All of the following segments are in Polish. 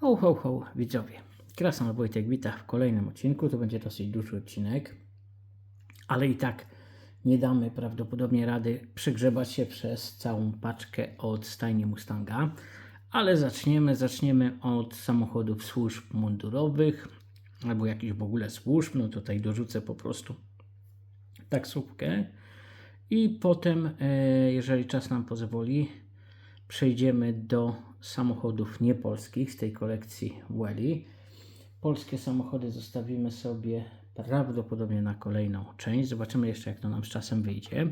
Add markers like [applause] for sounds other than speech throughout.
Ho, ho, ho, widzowie. Krasnal Wojtek wita w kolejnym odcinku. To będzie dosyć duży odcinek, ale i tak nie damy prawdopodobnie rady przygrzebać się przez całą paczkę od stajni Mustanga. Ale zaczniemy, zaczniemy od samochodów służb mundurowych albo jakichś w ogóle służb. No tutaj dorzucę po prostu taksówkę. I potem, e, jeżeli czas nam pozwoli, przejdziemy do samochodów niepolskich z tej kolekcji Welly. Polskie samochody zostawimy sobie prawdopodobnie na kolejną część. Zobaczymy jeszcze, jak to nam z czasem wyjdzie.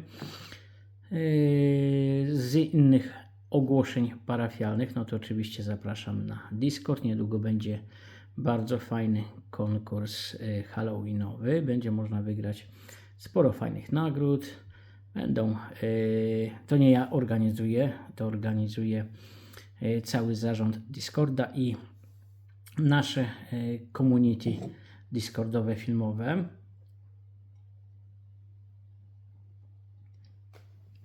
Yy, Z innych ogłoszeń parafialnych, no to oczywiście zapraszam na Discord. Niedługo będzie bardzo fajny konkurs yy, Halloweenowy. Będzie można wygrać sporo fajnych nagród. Będą, yy, to nie ja organizuję, to organizuje cały zarząd Discorda i nasze yy, community Discordowe filmowe.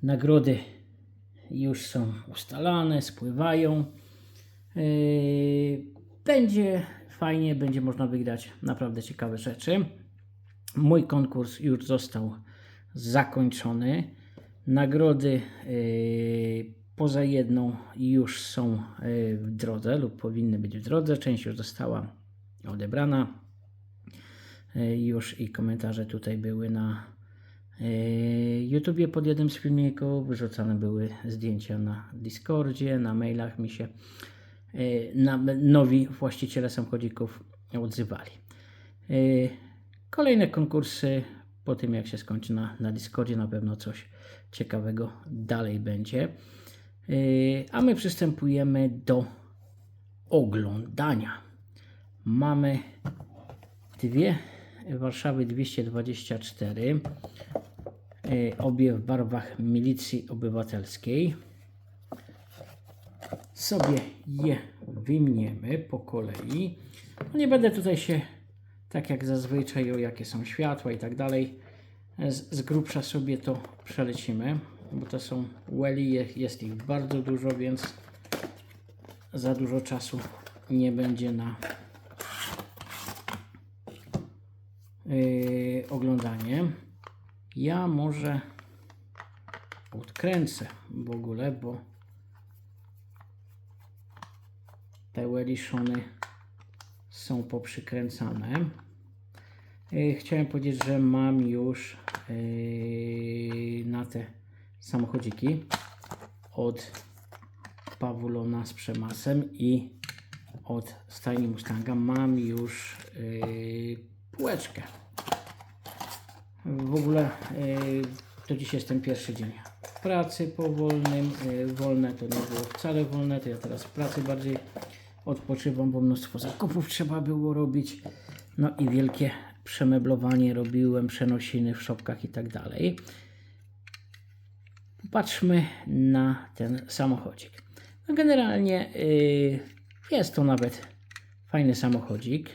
Nagrody już są ustalane, spływają. Yy, Będzie fajnie, będzie można wygrać naprawdę ciekawe rzeczy. Mój konkurs już został zakończony. Nagrody poza jedną już są yy, w drodze lub powinny być w drodze. Część już została odebrana. Yy, Już i komentarze tutaj były na yy, YouTubie pod jednym z filmików. Wyrzucane były zdjęcia na Discordzie, na mailach mi się na, nowi właściciele samochodzików odzywali. Kolejne konkursy po tym jak się skończy na, na Discordzie na pewno coś ciekawego dalej będzie. Yy, A my przystępujemy do oglądania. Mamy dwie Warszawy 224, yy, obie w barwach milicji obywatelskiej. Sobie je wyjmiemy po kolei. No nie będę tutaj się tak jak zazwyczaj, o jakie są światła i tak dalej. Z, z grubsza sobie to przelecimy, bo to są Welly, je- jest ich bardzo dużo, więc za dużo czasu nie będzie na yy, oglądanie. Ja może odkręcę w ogóle, bo te Welly Shony są poprzykręcane. Yy, Chciałem powiedzieć, że mam już yy, na te samochodziki od Pawulona z przemasem i od stajni Mustanga mam już yy, półeczkę. W ogóle yy, to dziś jest ten pierwszy dzień pracy po wolnym. Yy, wolne to nie było wcale wolne, to ja teraz w pracy bardziej odpoczywam, bo mnóstwo zakupów trzeba było robić. No i wielkie przemeblowanie robiłem, przenosiny w szopkach i tak dalej. Popatrzmy na ten samochodzik. No generalnie yy, jest to nawet fajny samochodzik.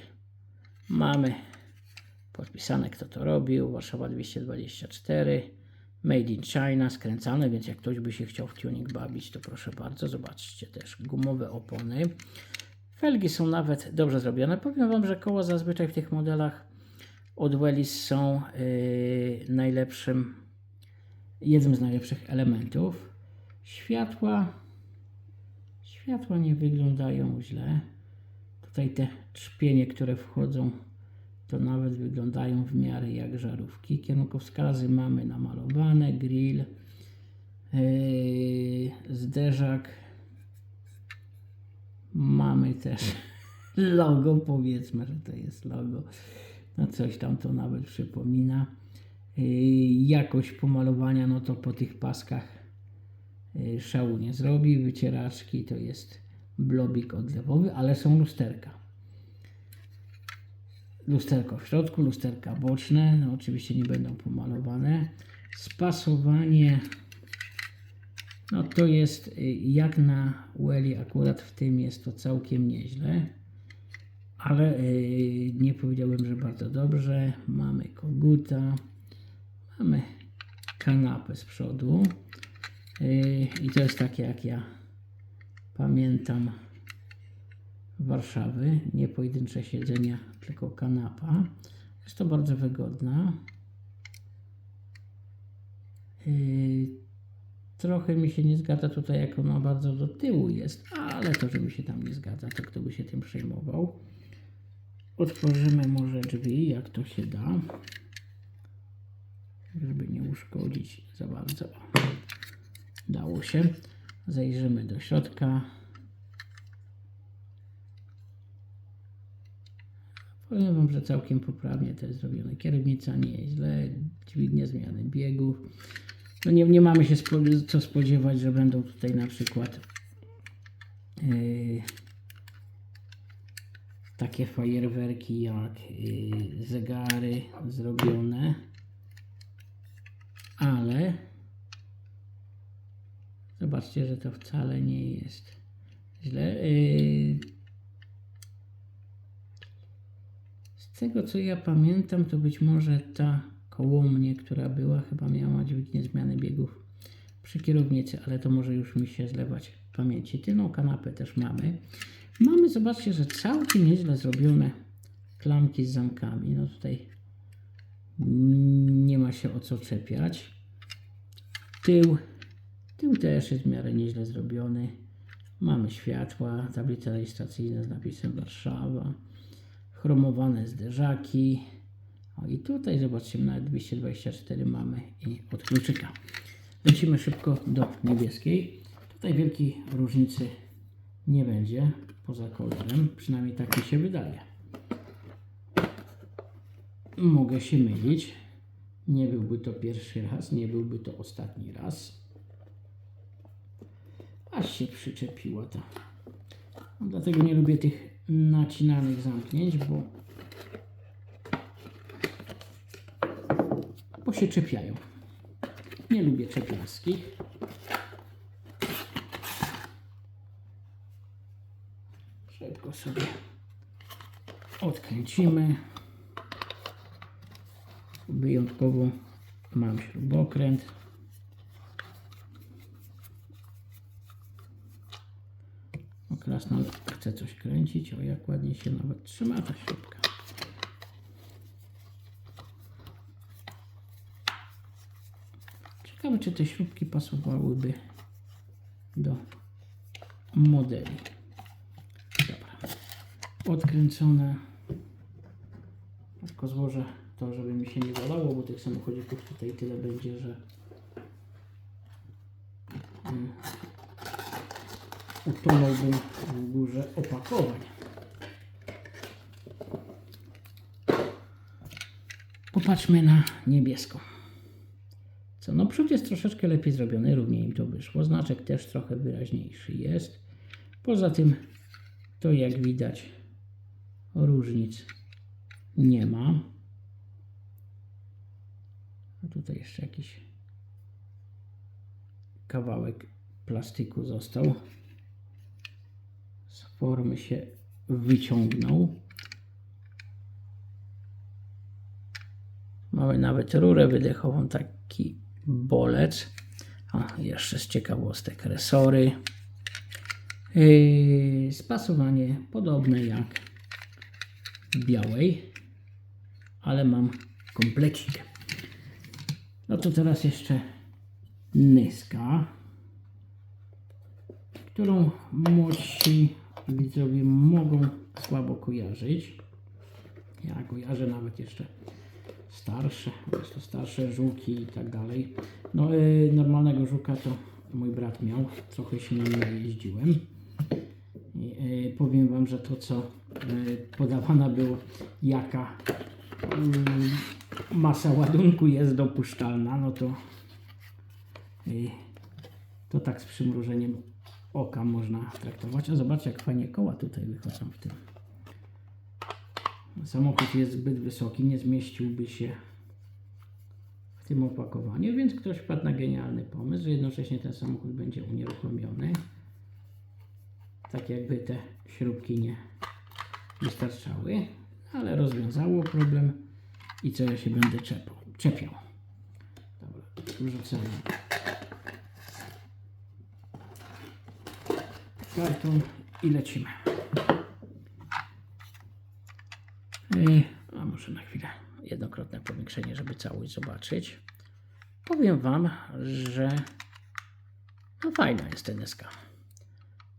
Mamy podpisane kto to robił. Warszawa 224. Made in China, skręcane, więc jak ktoś by się chciał w tuning bawić, to proszę bardzo, zobaczcie też gumowe opony. Felgi są nawet dobrze zrobione. Powiem Wam, że koła zazwyczaj w tych modelach od Wellis są yy, najlepszym, jednym z najlepszych elementów. Światła, światła nie wyglądają źle. Tutaj te trzpienie, które wchodzą, to nawet wyglądają w miarę jak żarówki. Kierunkowskazy mamy namalowane, grill, yy, zderzak. Mamy też [laughs] logo, powiedzmy, że to jest logo. No coś tam to nawet przypomina. Yy, jakość pomalowania, no to po tych paskach yy, szału nie zrobi. Wycieraczki to jest blobik odlewowy, ale są lusterka. Lusterko w środku, lusterka boczne, no oczywiście nie będą pomalowane. Spasowanie, no to jest y, jak na Welly, akurat w tym jest to całkiem nieźle, ale y, nie powiedziałbym, że bardzo dobrze. Mamy koguta, mamy kanapę z przodu y, i to jest takie jak ja pamiętam Warszawy. Nie pojedyncze siedzenia, tylko kanapa. Jest to bardzo wygodna. Yy, trochę mi się nie zgadza tutaj, jak ona bardzo do tyłu jest, ale to, że mi się tam nie zgadza, to kto by się tym przejmował. Otworzymy może drzwi, jak to się da, żeby nie uszkodzić za bardzo. Dało się. Zajrzymy do środka. Powiem Wam, że całkiem poprawnie to jest zrobione. Kierownica nie jest źle, dźwignia zmiany biegów. No nie, nie mamy się spo, co spodziewać, że będą tutaj na przykład yy, takie fajerwerki jak yy, zegary zrobione, ale zobaczcie, że to wcale nie jest źle. Yy, z tego co ja pamiętam, to być może ta koło mnie, która była, chyba miała dźwignię zmiany biegów przy kierownicy, ale to może już mi się zlewać w pamięci. Tylną kanapę też mamy. Mamy, zobaczcie, że całkiem nieźle zrobione klamki z zamkami. No tutaj się o co czepiać. Tył, tył też jest w miarę nieźle zrobiony. Mamy światła, tablice rejestracyjne z napisem Warszawa, chromowane zderzaki. O i tutaj zobaczcie, nawet 224 mamy i od kluczyka. Lecimy szybko do niebieskiej. Tutaj wielkiej różnicy nie będzie poza kolorem, przynajmniej tak mi się wydaje. Mogę się mylić. Nie byłby to pierwszy raz, nie byłby to ostatni raz. Aż się przyczepiła ta. No, dlatego nie lubię tych nacinanych zamknięć, bo bo się czepiają. Nie lubię czepiarskich. Szybko sobie odkręcimy. Wyjątkowo mam śrubokręt. O, krasnal chce coś kręcić. O, jak ładnie się nawet trzyma ta śrubka. Ciekawe, czy te śrubki pasowałyby do modeli. Dobra. Odkręcone. Tylko złożę to, żeby mi się nie walało, bo tych samochodzików tutaj tyle będzie, że mm, utonąłbym w górze opakowań. Popatrzmy na niebieską. Co, no przód jest troszeczkę lepiej zrobiony, równie im to wyszło. Znaczek też trochę wyraźniejszy jest. Poza tym, to jak widać, różnic nie ma. Tutaj jeszcze jakiś kawałek plastiku został. Z formy się wyciągnął. Mamy nawet rurę wydechową, taki bolec. A, jeszcze z ciekawostek resory. Yy, spasowanie podobne jak białej, ale mam komplecik. No to teraz jeszcze nyska, którą młodsi widzowie mogą słabo kojarzyć. Ja kojarzę nawet jeszcze starsze, jeszcze starsze żuki i tak dalej. No y, normalnego żuka to mój brat miał, trochę się nim jeździłem. I, y, powiem Wam, że to co y, podawana było, jaka y, masa ładunku jest dopuszczalna, no to to tak z przymrużeniem oka można traktować. A zobaczcie jak fajnie koła tutaj wychodzą w tym. Samochód jest zbyt wysoki, nie zmieściłby się w tym opakowaniu, więc ktoś wpadł na genialny pomysł, że jednocześnie ten samochód będzie unieruchomiony. Tak jakby te śrubki nie wystarczały, ale rozwiązało problem i co ja się będę czepał, czepiał. Dobra, wrzucamy karton i lecimy. I, a może na chwilę jednokrotne powiększenie, żeby całość zobaczyć. Powiem Wam, że no fajna jest ten SK.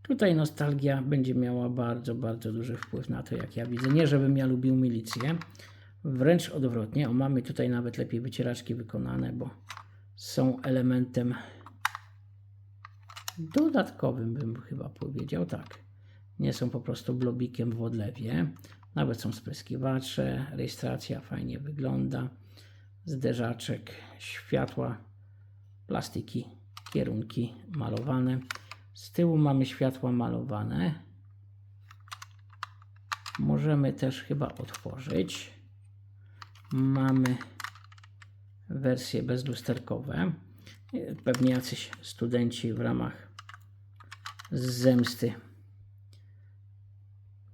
Tutaj nostalgia będzie miała bardzo, bardzo duży wpływ na to, jak ja widzę. Nie, żebym ja lubił milicję, wręcz odwrotnie. O, mamy tutaj nawet lepiej wycieraczki wykonane, bo są elementem dodatkowym, bym chyba powiedział, tak. Nie są po prostu blobikiem w odlewie. Nawet są spryskiwacze, rejestracja fajnie wygląda, zderzaczek, światła, plastiki, kierunki malowane. Z tyłu mamy światła malowane. Możemy też chyba otworzyć. Mamy wersje bezlusterkowe. Pewnie jacyś studenci w ramach zemsty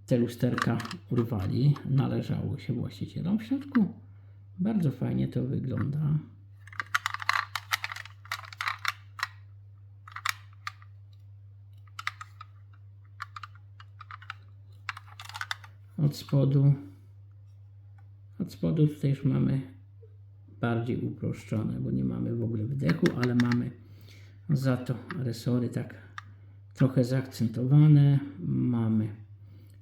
te lusterka urwali. Należało się właścicielom. W środku bardzo fajnie to wygląda. Od spodu od tutaj już mamy bardziej uproszczone, bo nie mamy w ogóle wdechu, ale mamy za to resory tak trochę zaakcentowane. Mamy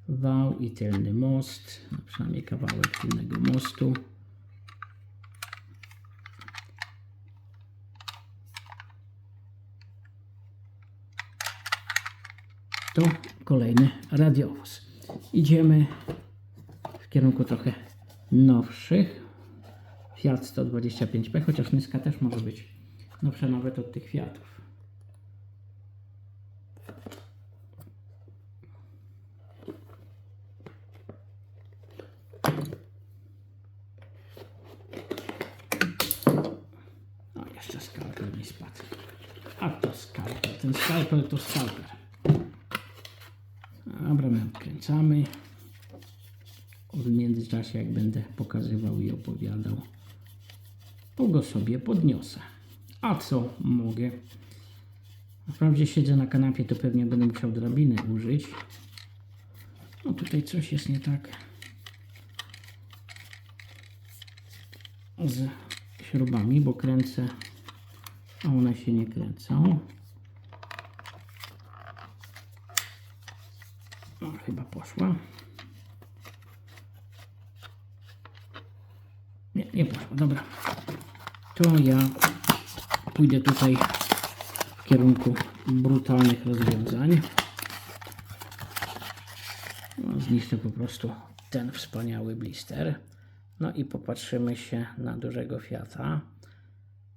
wał i tylny most, no przynajmniej kawałek tylnego mostu. To kolejny radiowóz. Idziemy w kierunku trochę nowszych. Fiat 125P, chociaż Nyska też może być nowsza nawet od tych Fiatów. O, jeszcze skalpel mi spadł. A to skalpel. Ten skalpel to skalpel. Dobra, my odkręcamy. Międzyczasie, jak będę pokazywał i opowiadał, to go sobie podniosę. A co mogę? Wprawdzie siedzę na kanapie, to pewnie będę musiał drabiny użyć. No tutaj coś jest nie tak z śrubami, bo kręcę, a one się nie kręcą. No, chyba poszła. Nie, poszło. Dobra. To ja pójdę tutaj w kierunku brutalnych rozwiązań. No, zniszczę po prostu ten wspaniały blister. No i popatrzymy się na dużego Fiata.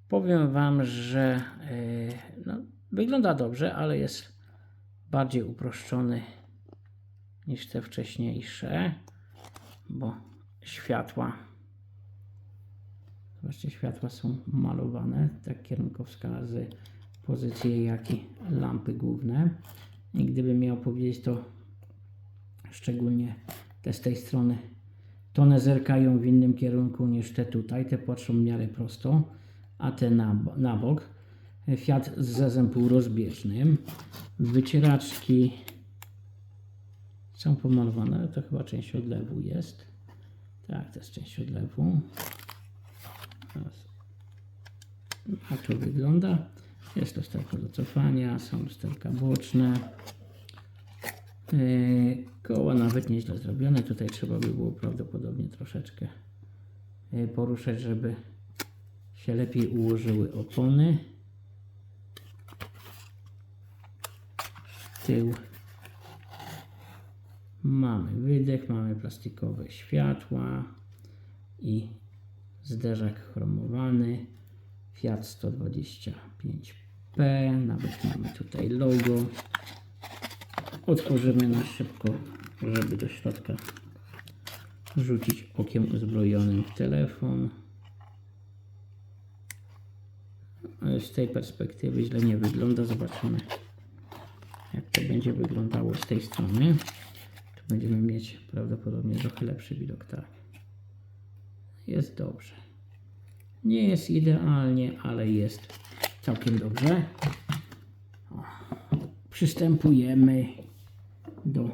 Powiem Wam, że yy, no, wygląda dobrze, ale jest bardziej uproszczony niż te wcześniejsze, bo światła Zobaczcie, światła są malowane, tak kierunkowskazy, pozycje, jak i lampy główne. I gdybym miał powiedzieć, to szczególnie te z tej strony, to one zerkają w innym kierunku niż te tutaj. Te patrzą w miarę prosto, a te na, na bok. Fiat z zezem półrozbieżnym. Wycieraczki są pomalowane, ale to chyba część odlewu jest. Tak, to jest część odlewu. Teraz. Tak to wygląda. Jest lusterko do cofania, są lusterka boczne. Yy, koła nawet nieźle zrobione. Tutaj trzeba by było prawdopodobnie troszeczkę yy, poruszać, żeby się lepiej ułożyły opony. Tył. Mamy wydech, mamy plastikowe światła i zderzak chromowany Fiat 125P nawet mamy tutaj logo. Otworzymy na szybko żeby do środka rzucić okiem uzbrojonym w telefon. Z tej perspektywy źle nie wygląda. Zobaczymy jak to będzie wyglądało z tej strony. Tu będziemy mieć prawdopodobnie trochę lepszy widok tak jest dobrze. Nie jest idealnie, ale jest całkiem dobrze. O, przystępujemy do.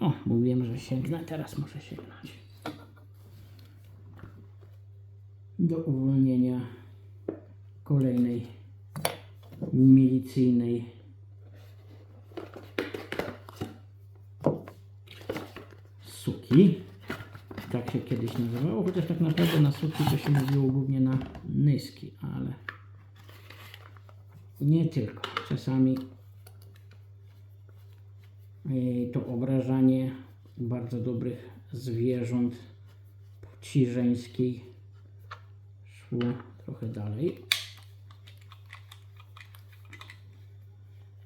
O, mówiłem, że sięgnę, teraz muszę sięgnąć. do uwolnienia kolejnej milicyjnej suki. Tak się kiedyś nazywało, chociaż tak naprawdę na suki to się mówiło głównie na nyski, ale nie tylko. Czasami yy, to obrażanie bardzo dobrych zwierząt płci żeńskiej szło trochę dalej.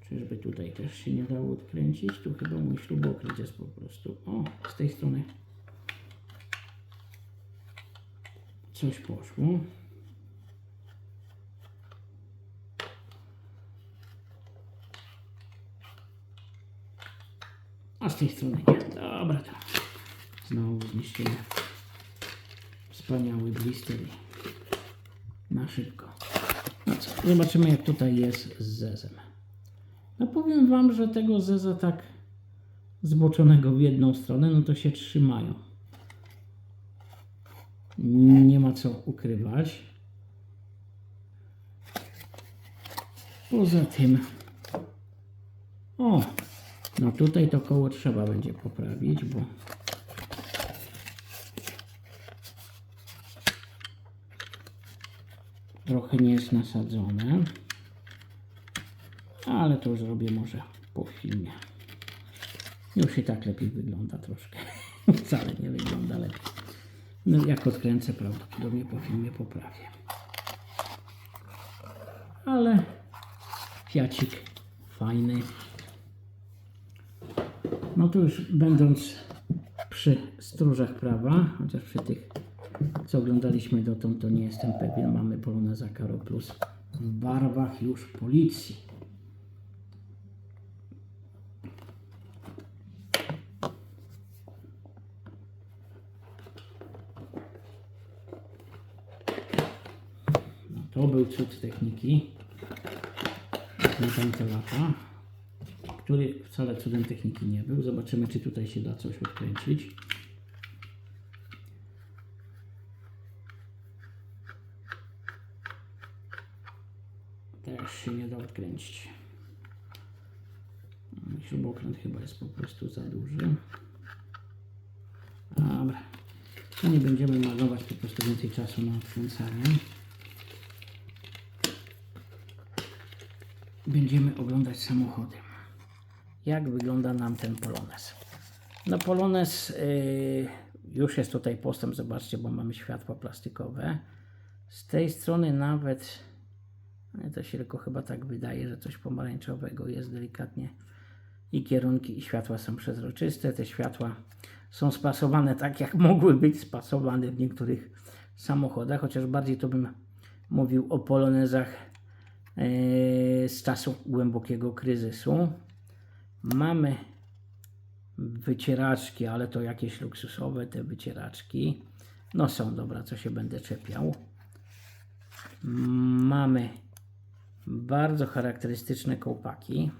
Czyżby tutaj też się nie dało odkręcić? Tu chyba mój śrubokręt jest po prostu. O, z tej strony coś poszło. A z tej strony nie. Dobra, to znowu zniszczymy wspaniały blister na szybko. No co, zobaczymy jak tutaj jest z zezem. No powiem Wam, że tego zeza tak zboczonego w jedną stronę, no to się trzymają. Nie ma co ukrywać. Poza tym, o, no tutaj to koło trzeba będzie poprawić, bo trochę nie jest nasadzone. Ale to zrobię może po filmie. Już i tak lepiej wygląda troszkę. [laughs] Wcale nie wygląda lepiej. No jak odkręcę prawdopodobnie po filmie poprawię. Ale fiacik fajny. No to już będąc przy stróżach prawa, chociaż przy tych co oglądaliśmy dotąd, to nie jestem pewien. Mamy Poloneza Caro Plus w barwach już policji. To był cud techniki tamte lata, który wcale cudem techniki nie był. Zobaczymy, czy tutaj się da coś odkręcić. Też się nie da odkręcić. Śrubokręt chyba jest po prostu za duży. Dobra. Nie będziemy marnować po prostu więcej czasu na odkręcanie. Będziemy oglądać samochody. Jak wygląda nam ten Polones? No Polones yy, już jest tutaj postęp, zobaczcie, bo mamy światła plastikowe. Z tej strony nawet to się tylko chyba tak wydaje, że coś pomarańczowego jest delikatnie i kierunki i światła są przezroczyste. Te światła są spasowane tak, jak mogły być spasowane w niektórych samochodach, chociaż bardziej to bym mówił o polonezach z czasu głębokiego kryzysu. Mamy wycieraczki, ale to jakieś luksusowe te wycieraczki. No są dobra, co się będę czepiał. Mamy bardzo charakterystyczne kołpaki.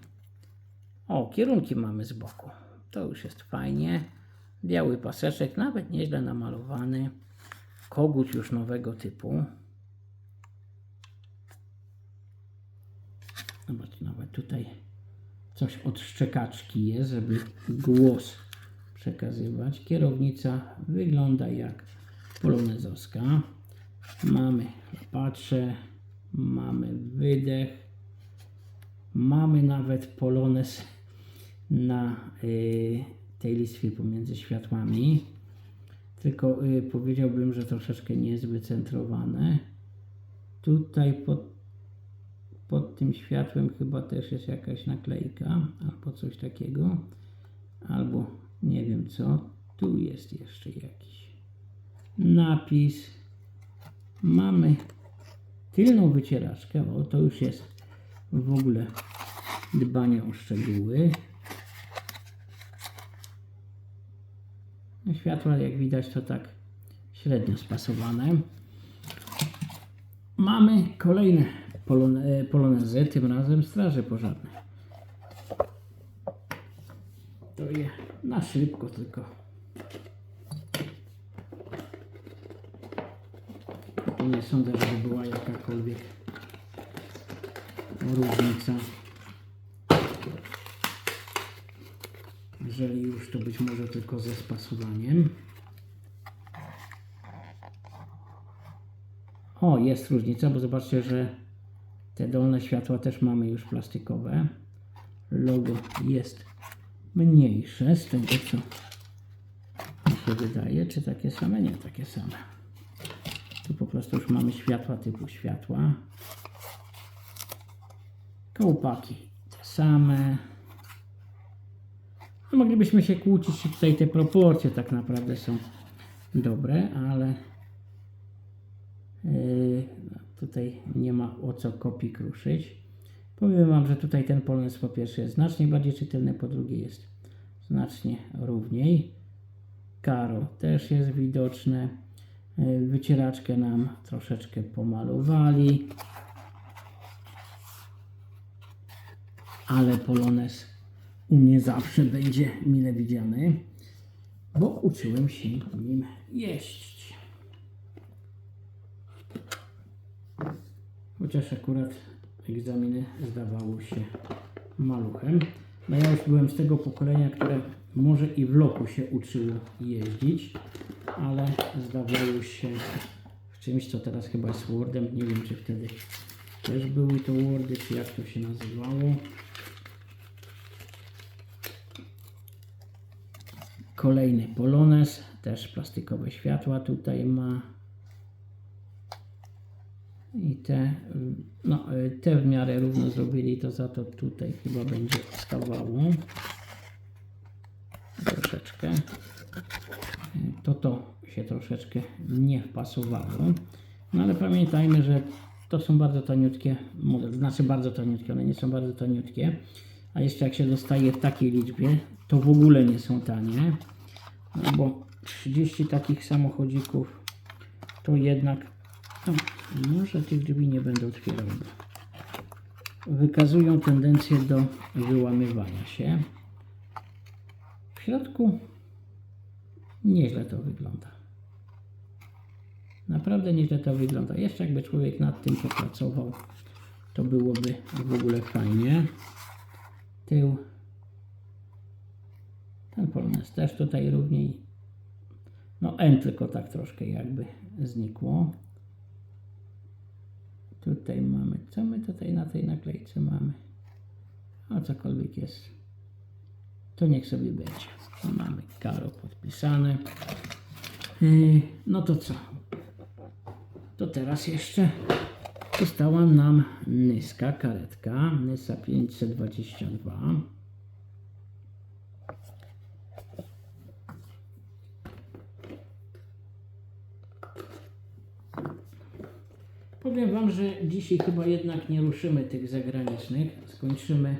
O, kierunki mamy z boku. To już jest fajnie. Biały paseczek, nawet nieźle namalowany. Kogut już nowego typu. Zobacz, nawet tutaj coś od szczekaczki jest, żeby głos przekazywać. Kierownica wygląda jak polonezowska. Mamy chlapacze, mamy wydech, mamy nawet polones na y, tej listwie pomiędzy światłami. Tylko y, powiedziałbym, że troszeczkę nie jest wycentrowane. Tutaj pod, pod tym światłem chyba też jest jakaś naklejka albo coś takiego. Albo nie wiem co. Tu jest jeszcze jakiś napis. Mamy tylną wycieraczkę, o to już jest w ogóle dbanie o szczegóły. No, Światła jak widać to tak średnio spasowane. Mamy kolejne polone, polonezy, tym razem straży pożarnej. To je na szybko tylko Nie sądzę, żeby była jakakolwiek różnica. Jeżeli już, to być może tylko ze spasowaniem. O, jest różnica, bo zobaczcie, że te dolne światła też mamy już plastikowe. Logo jest mniejsze z tego, co mi się wydaje. Czy takie same? Nie, takie same. Tu po prostu już mamy światła typu światła. Kołpaki te same. No, moglibyśmy się kłócić, czy tutaj te proporcje tak naprawdę są dobre, ale yy, tutaj nie ma o co kopii kruszyć. Powiem Wam, że tutaj ten polonez po pierwsze jest znacznie bardziej czytelny, po drugie jest znacznie równiej. Karo też jest widoczne. Yy, Wycieraczkę nam troszeczkę pomalowali. Ale polonez u mnie zawsze będzie mile widziany, bo uczyłem się nim jeździć. Chociaż akurat egzaminy zdawało się maluchem. No ja już byłem z tego pokolenia, które może i w loku się uczyło jeździć, ale zdawało się w czymś, co teraz chyba jest Wordem. Nie wiem, czy wtedy też były to Wordy, czy jak to się nazywało. Kolejny Polones, też plastikowe światła tutaj ma. I te, no, te w miarę równo zrobili, to za to tutaj chyba będzie stawało. Troszeczkę. To to się troszeczkę nie wpasowało. No ale pamiętajmy, że to są bardzo taniutkie modele, znaczy bardzo taniutkie, one nie są bardzo taniutkie. A jeszcze jak się dostaje w takiej liczbie, to w ogóle nie są tanie. No bo 30 takich samochodzików to jednak no, może tych drzwi nie będę otwierał. Wykazują tendencję do wyłamywania się. W środku nieźle to wygląda. Naprawdę nieźle to wygląda. Jeszcze jakby człowiek nad tym popracował, to byłoby w ogóle fajnie. Tył. Ten polonez też tutaj równiej. No N tylko tak troszkę jakby znikło. Tutaj mamy, co my tutaj na tej naklejce mamy? A cokolwiek jest, to niech sobie będzie. Mamy karo podpisane. Yy, No to co? To teraz jeszcze została nam Nyska karetka, Nysa 522. Powiem Wam, że dzisiaj chyba jednak nie ruszymy tych zagranicznych. Skończymy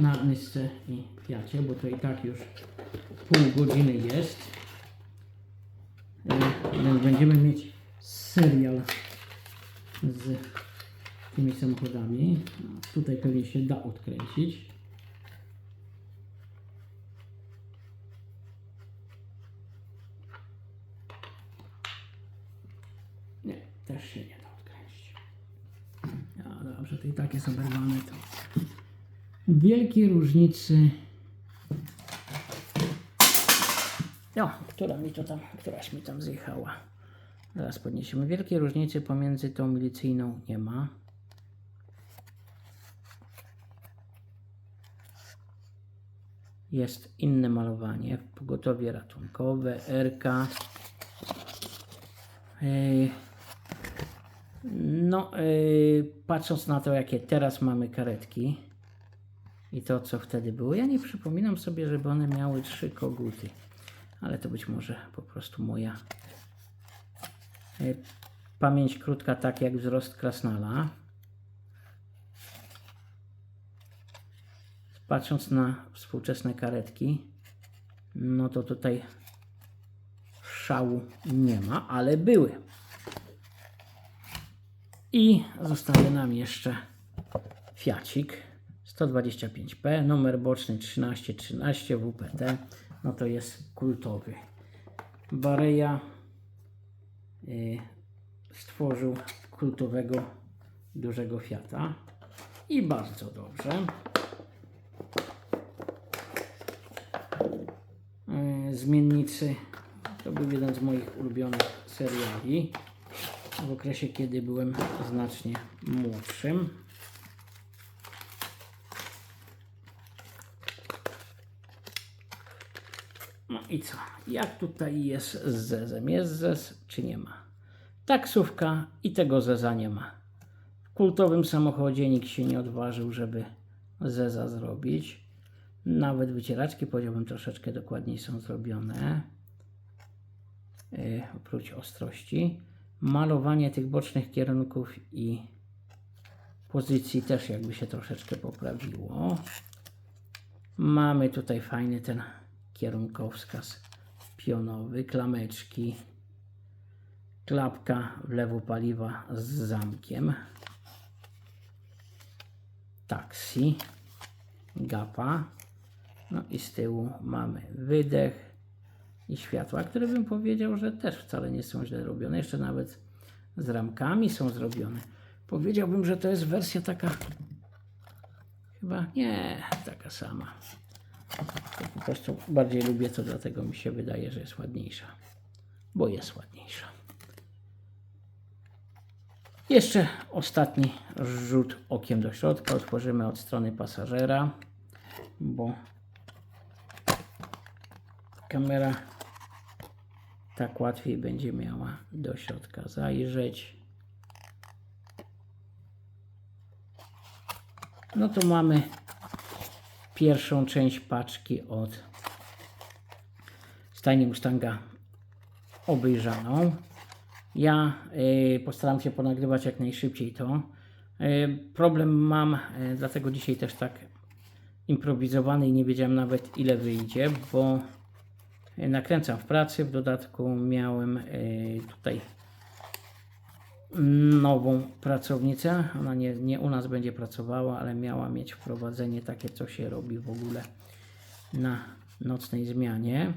na Nysce i Fiacie, bo to i tak już pół godziny jest. E, Więc będziemy mieć serial z tymi samochodami. Tutaj pewnie się da odkręcić. Nie, też się nie da odkręcić. No dobrze, to i tak jest oberwane to. Wielkie różnicy. No, która mi to tam, któraś mi tam zjechała. Zaraz podniesiemy. Wielkie różnicy pomiędzy tą milicyjną nie ma. Jest inne malowanie. Pogotowie ratunkowe, RK. No, yy, patrząc na to, jakie teraz mamy karetki i to, co wtedy było, ja nie przypominam sobie, żeby one miały trzy koguty, ale to być może po prostu moja yy, pamięć krótka, tak jak wzrost krasnala. Patrząc na współczesne karetki, no to tutaj szału nie ma, ale były. I zostały nam jeszcze Fiacik 125P, numer boczny 1313 WPT, no to jest kultowy. Bareja y, stworzył kultowego dużego Fiata. I bardzo dobrze. E, Zmiennicy to był jeden z moich ulubionych seriali w okresie, kiedy byłem znacznie młodszym. No i co? Jak tutaj jest z zezem? Jest zez czy nie ma? Taksówka i tego zeza nie ma. W kultowym samochodzie nikt się nie odważył, żeby zeza zrobić. Nawet wycieraczki, powiedziałbym, troszeczkę dokładniej są zrobione. Yy, oprócz ostrości. Malowanie tych bocznych kierunków i pozycji też jakby się troszeczkę poprawiło. Mamy tutaj fajny ten kierunkowskaz pionowy, klameczki, klapka w lewo paliwa z zamkiem, taksi, gapa, no i z tyłu mamy wydech i światła, które bym powiedział, że też wcale nie są źle robione, jeszcze nawet z ramkami są zrobione. Powiedziałbym, że to jest wersja taka, chyba nie, taka sama. Po prostu bardziej lubię to, dlatego mi się wydaje, że jest ładniejsza. Bo jest ładniejsza. Jeszcze ostatni rzut okiem do środka. Otworzymy od strony pasażera, bo kamera tak łatwiej będzie miała do środka zajrzeć. No to mamy pierwszą część paczki od stajni Mustanga obejrzaną. Ja y, postaram się ponagrywać jak najszybciej to. Y, problem mam, y, dlatego dzisiaj też tak improwizowany i nie wiedziałem nawet ile wyjdzie, bo y, nakręcam w pracy. W dodatku miałem y, tutaj nową pracownicę. Ona nie, nie u nas będzie pracowała, ale miała mieć wprowadzenie takie, co się robi w ogóle na nocnej zmianie.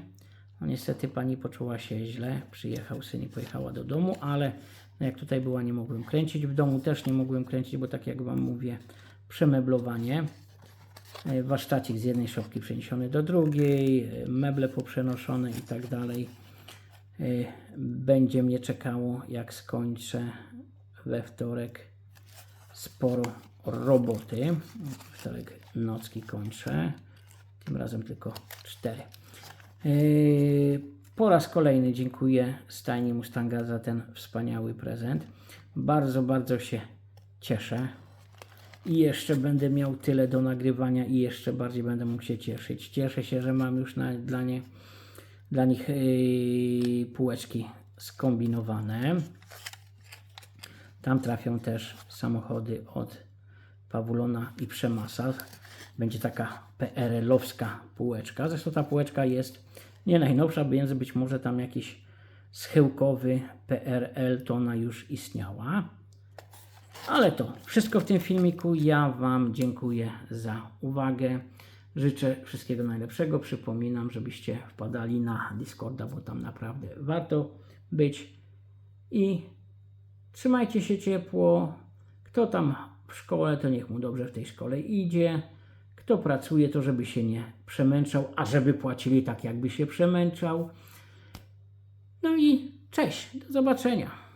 No niestety pani poczuła się źle, przyjechał syn i pojechała do domu, ale no jak tutaj była, nie mogłem kręcić. W domu też nie mogłem kręcić, bo tak jak Wam mówię, przemeblowanie. E, Warsztacik z jednej szopki przeniesiony do drugiej, e, meble poprzenoszone i tak dalej. E, Będzie mnie czekało, jak skończę we wtorek sporo roboty. Wtorek nocki kończę. Tym razem tylko cztery. Yy, Po raz kolejny dziękuję stajni Mustanga za ten wspaniały prezent. Bardzo, bardzo się cieszę. I jeszcze będę miał tyle do nagrywania i jeszcze bardziej będę mógł się cieszyć. Cieszę się, że mam już na, dla, nie, dla nich yy, półeczki skombinowane. Tam trafią też samochody od Pawulona i Przemasa. Będzie taka PRL-owska półeczka. Zresztą ta półeczka jest nie najnowsza, więc być może tam jakiś schyłkowy PRL to ona już istniała. Ale to wszystko w tym filmiku. Ja Wam dziękuję za uwagę. Życzę wszystkiego najlepszego. Przypominam, żebyście wpadali na Discorda, bo tam naprawdę warto być. I trzymajcie się ciepło. Kto tam w szkole, to niech mu dobrze w tej szkole idzie. Kto pracuje, to żeby się nie przemęczał, a żeby płacili tak, jakby się przemęczał. No i cześć, do zobaczenia.